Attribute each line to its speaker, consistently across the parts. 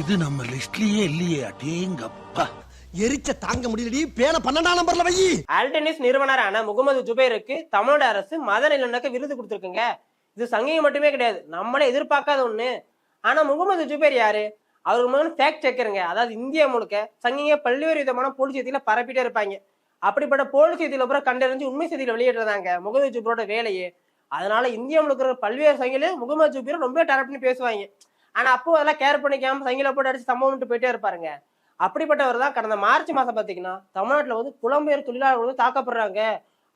Speaker 1: இது நம்ம லிஸ்ட்லயே இல்லையே அடேங்கப்பா.
Speaker 2: எரிச்ச தாங்க முடியலடி பேன பன்னெண்டாம் நம்பர்ல வை.
Speaker 3: ஆல்டனிஸ் நிறுவனரான முகமது ஜுபைருக்கு தமிழ்நாடு அரசு மத நல்லிணக்க விருது கொடுத்துருக்குங்க. இது சங்கிகம் மட்டுமே கிடையாது நம்மளே எதிர்பார்க்காத ஒண்ணு. ஆனா முகமது ஜுபைர் யாரு? அவர் முதல்ல ஃபேக்ட் செக்கருங்க அதாவது இந்தியா முழுக்க சங்கிங்க பல்வேறு விதமான போலி செய்தியில பரப்பிட்டே இருப்பாங்க. அப்படிப்பட்ட போலி செய்தியில அப்புறம் கண்டறிஞ்சு உண்மை செய்தியில வெளியிடுறதாங்க முகமது ஜுபரோட வேலையே. அதனால இந்தியா முழுக்க பல்வேறு சங்கில முகமது ஜுபைர் ரொம்ப பண்ணி பேசுவாங்க. ஆனா அப்போ அதெல்லாம் கேர் பண்ணிக்காம சங்கில போட்டு அடிச்சு சம்பவம் போயிட்டே இருப்பாருங்க. அப்படிப்பட்டவர் தான் கடந்த மார்ச் மாசம் பார்த்தீங்கன்னா தமிழ்நாட்டில் வந்து புலம்பெயர் தொழிலாளர்கள் வந்து தாக்கப்படுறாங்க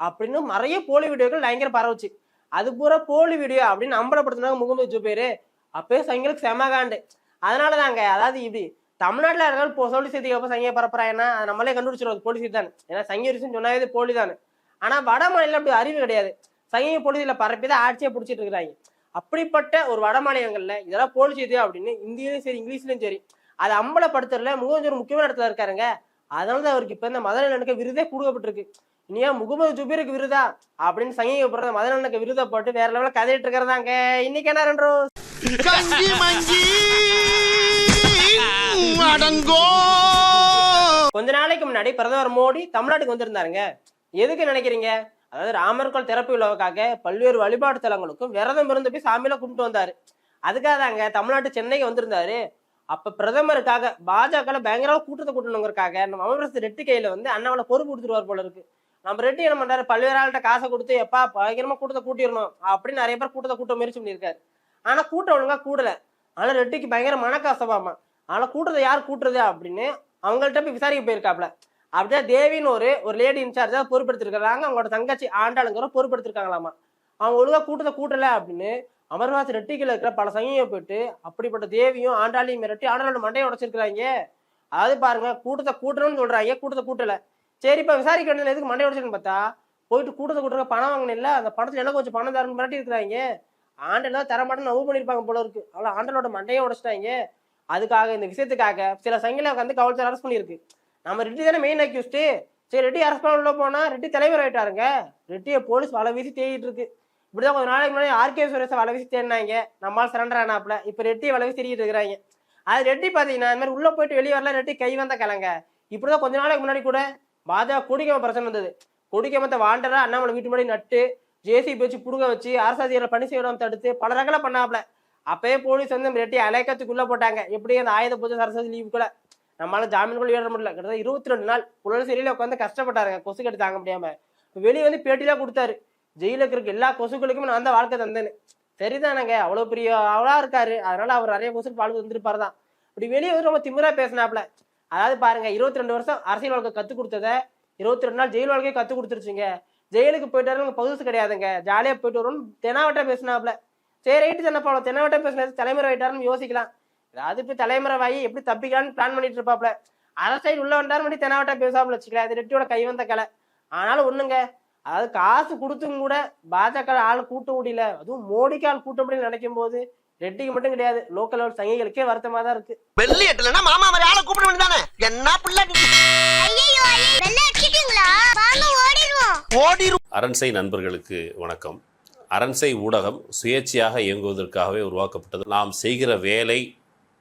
Speaker 3: அப்படின்னு நிறைய போலி வீடியோக்கள் பயங்கர பரவுச்சு. அது பூரா போலி வீடியோ அப்படின்னு அம்பலப்படுத்தினாங்க முகமது ஜுபேர். அப்பயே சங்கிகளுக்கு செமகாண்டு அதனால தாங்க அதாவது இப்படி தமிழ்நாட்டில் இருக்கிற போ சொல்லி செய்தி எப்போ சங்கியை பரப்புறாங்கன்னா அதை நம்மளே கண்டுபிடிச்சிடும் போலீஸ் போலி செய்தி தான் ஏன்னா சங்கி ரிசன் சொன்னாவே போலி தான் ஆனால் வட மாநிலம் அப்படி அறிவு கிடையாது. சங்கிய போலீஸில் பரப்பி தான் ஆட்சியை பிடிச்சிட்டு இருக்கிறாங்க. அப்படிப்பட்ட ஒரு வட மாநிலங்கள்ல இதெல்லாம் போலி செய்தி அப்படின்னு இந்தியிலும் சரி இங்கிலீஷ்லயும் சரி அதை அம்பலப்படுத்துறதுல முகமது ஒரு முக்கியமான இடத்துல இருக்காருங்க. அதனால தான் அவருக்கு இப்ப இந்த மத நல்லிணக்க விருதே கொடுக்கப்பட்டிருக்கு. இனியா முகமது ஜுபீருக்கு விருதா அப்படின்னு சங்கிக போடுற மத நல்லிணக்க விருதை போட்டு வேற லெவலில் கதையிட்டு இருக்கிறதாங்க. இன்னைக்கு என்ன ரெண்டு
Speaker 2: அடங்கோ.
Speaker 3: கொஞ்ச நாளைக்கு முன்னாடி பிரதமர் மோடி தமிழ்நாட்டுக்கு வந்திருந்தாருங்க. எதுக்கு நினைக்கிறீங்க? அதாவது ராமர்கோள் திறப்பு விழாவுக்காக பல்வேறு வழிபாட்டு தலங்களுக்கும் விரதம் இருந்து போய் சாமியில கும்பிட்டு வந்தாரு. அதுக்காக தாங்க தமிழ்நாட்டு சென்னைக்கு வந்திருந்தாரு. அப்ப பிரதமருக்காக பாஜக பயங்கரமா கூட்டத்தை கூட்டணுங்கிறக்காக நம்ம அமர்வரசு ரெட்டி கையில வந்து அண்ணாவில பொறுப்பு கொடுத்துருவார் போல இருக்கு. நம்ம ரெட்டி என்ன பண்றாரு? பல்வேறு ஆள்கிட்ட காசை கொடுத்து எப்பா பயங்கரமா கூட்டத்தை கூட்டிடணும் அப்படின்னு நிறைய பேர் கூட்டத்தை கூட்ட முயற்சி பண்ணியிருக்காரு. ஆனா கூட்டம் ஒழுங்கா கூடல. ஆனா ரெட்டிக்கு பயங்கர மனக்காசமாமா ஆனா கூட்டத்தை யார் கூட்டுறது அப்படின்னு அவங்கள்ட்ட போய் விசாரிக்க போயிருக்காப்ல. அப்படிதான் தேவின்னு ஒரு ஒரு லேடி இன்சார்ஜாக பொறுப்படுத்திருக்கிறாங்க அவங்களோட தங்கச்சி ஆண்டாளுங்கிற பொறுப்படுத்திருக்காங்களாமா அவங்க ஒழுங்காக கூட்டத்தை கூட்டலை அப்படின்னு அமர்வாசி ரெட்டிக்கில் இருக்கிற பல சங்கியை போயிட்டு அப்படிப்பட்ட தேவியும் ஆண்டாளையும் மிரட்டி ஆண்டாளோட மண்டையை உடச்சிருக்கிறாங்க. அதாவது பாருங்க கூட்டத்தை கூட்டணும்னு சொல்றாங்க. கூட்டத்தை கூட்டல. சரிப்பா விசாரிக்க வேண்டியது எதுக்கு மண்டை உடச்சிருன்னு பார்த்தா போயிட்டு கூட்டத்தை கூட்டுற பணம் வாங்கினில்ல அந்த பணத்தில் எனக்கு கொஞ்சம் பணம் தரணும் மிரட்டி இருக்கிறாங்க. ஆண்டெல்லாம் தரமாட்டேன்னு நவு பண்ணியிருப்பாங்க போல இருக்கு. அவ்வளோ ஆண்டலோட மண்டையை உடைச்சிட்டாங்க. அதுக்காக இந்த விஷயத்துக்காக சில சங்கில வந்து கவல்ச்சர் அரசு பண்ணியிருக்கு. நம்ம ரெட்டி தானே மெயின் அக்யூஸ்டு சரி ரெட்டி அரெஸ்ட் பண்ண உள்ள போனா ரெட்டி தலைவர் ஆயிட்டாருங்க. ரெட்டியை போலீஸ் வலை வீசி தேடிட்டு இருக்கு. இப்படிதான் கொஞ்ச நாளைக்கு முன்னாடி ஆர்கே சுரேஷை வலை வீசி தேடினாங்க. நம்மால் சரண்டர் ஆனாப்ல இப்போ ரெட்டியை வலை வீசி தேடிட்டு இருக்கிறாங்க. அது ரெட்டி பார்த்தீங்கன்னா இந்த மாதிரி உள்ள போயிட்டு வெளியே வரல ரெட்டி கை வந்த கிளங்க இப்படிதான் கொஞ்ச நாளைக்கு முன்னாடி கூட பாஜக குடிக்காம பிரச்சனை வந்தது. குடிக்காமத்த வாண்டரா அண்ணாமலை வீட்டு முன்னாடி நட்டு ஜேசி வச்சு புடுங்க வச்சு அரசாதிகார பணி செய்யணும் தடுத்து பல ரகலை பண்ணாப்ல அப்பயே போலீஸ் வந்து ரெட்டி அலைக்கத்துக்குள்ள போட்டாங்க. எப்படி அந்த ஆயுத பூஜை சரஸ்வதி லீவுக்குள்ள நம்மளால ஜாமீன் கூட ஏற முடியல. கிட்டத்தட்ட இருபத்தி ரெண்டு நாள் புலர் சிறையில உட்காந்து கஷ்டப்பட்டாருங்க. கொசு கட்டி தாங்க முடியாம. வெளியே வந்து பேட்டிலாம் கொடுத்தாரு. ஜெயிலுக்கு இருக்கிற எல்லா கொசுக்களுக்கும் நான் அந்த வாழ்க்கை தந்தேன்னு. சரிதானங்க. அவ்வளவு பெரிய அவளா இருக்காரு. அதனால அவர் நிறைய கொசு பால் வந்திருப்பாரு தான் இப்படி வெளியே வந்து ரொம்ப திமிரா பேசினாப்ல அதாவது பாருங்க இருபத்தி ரெண்டு வருஷம் அரசியல் வாழ்க்கை கத்து கொடுத்தத இருபத்தி ரெண்டு நாள் ஜெயில் வாழ்க்கையை கத்து கொடுத்துருச்சுங்க. ஜெயிலுக்கு போயிட்டு வரவங்க பகுசு கிடையாதுங்க. ஜாலியா போயிட்டு வரும்னு தெனாவட்டம் பேசினாப்ல சரி ரைட்டு தானப்பா தெனாவட்ட பேசினது தலைமுறை ஆயிட்டாருன்னு யோசிக்கலாம். அதாவது இப்ப தலைமுறை வாங்கி எப்படி தப்பிக்கலாம்னு பிளான் பண்ணிட்டு இருப்பாப்ல அதை சைடு உள்ள வந்தாரு மணி தெனாவட்ட பேசாப்ல வச்சுக்கலாம் அது ரெட்டியோட கை வந்த கலை. ஆனாலும் ஒண்ணுங்க. அதாவது காசு கொடுத்தும் கூட பாஜக ஆள் கூட்ட முடியல. அதுவும் மோடிக்கு ஆள் கூட்ட முடியல நினைக்கும் போது ரெட்டிக்கு மட்டும் கிடையாது. லோக்கல் லெவல் சங்கிகளுக்கே வருத்தமா தான் இருக்கு.
Speaker 2: வெள்ளி எட்டலனா மாமா மாதிரி ஆளை கூப்பிட வேண்டியதானே? என்ன பிள்ளை நீ?
Speaker 4: ஐயோ வெள்ள அடிச்சிட்டீங்களா? வாங்க ஓடிடுவோம்.
Speaker 2: ஓடிரு
Speaker 5: அரண்சை நண்பர்களுக்கு வணக்கம். அரண்சை ஊடகம் சுயேட்சையாக இயங்குவதற்காகவே உருவாக்கப்பட்டது. நாம் செய்கிற வேலை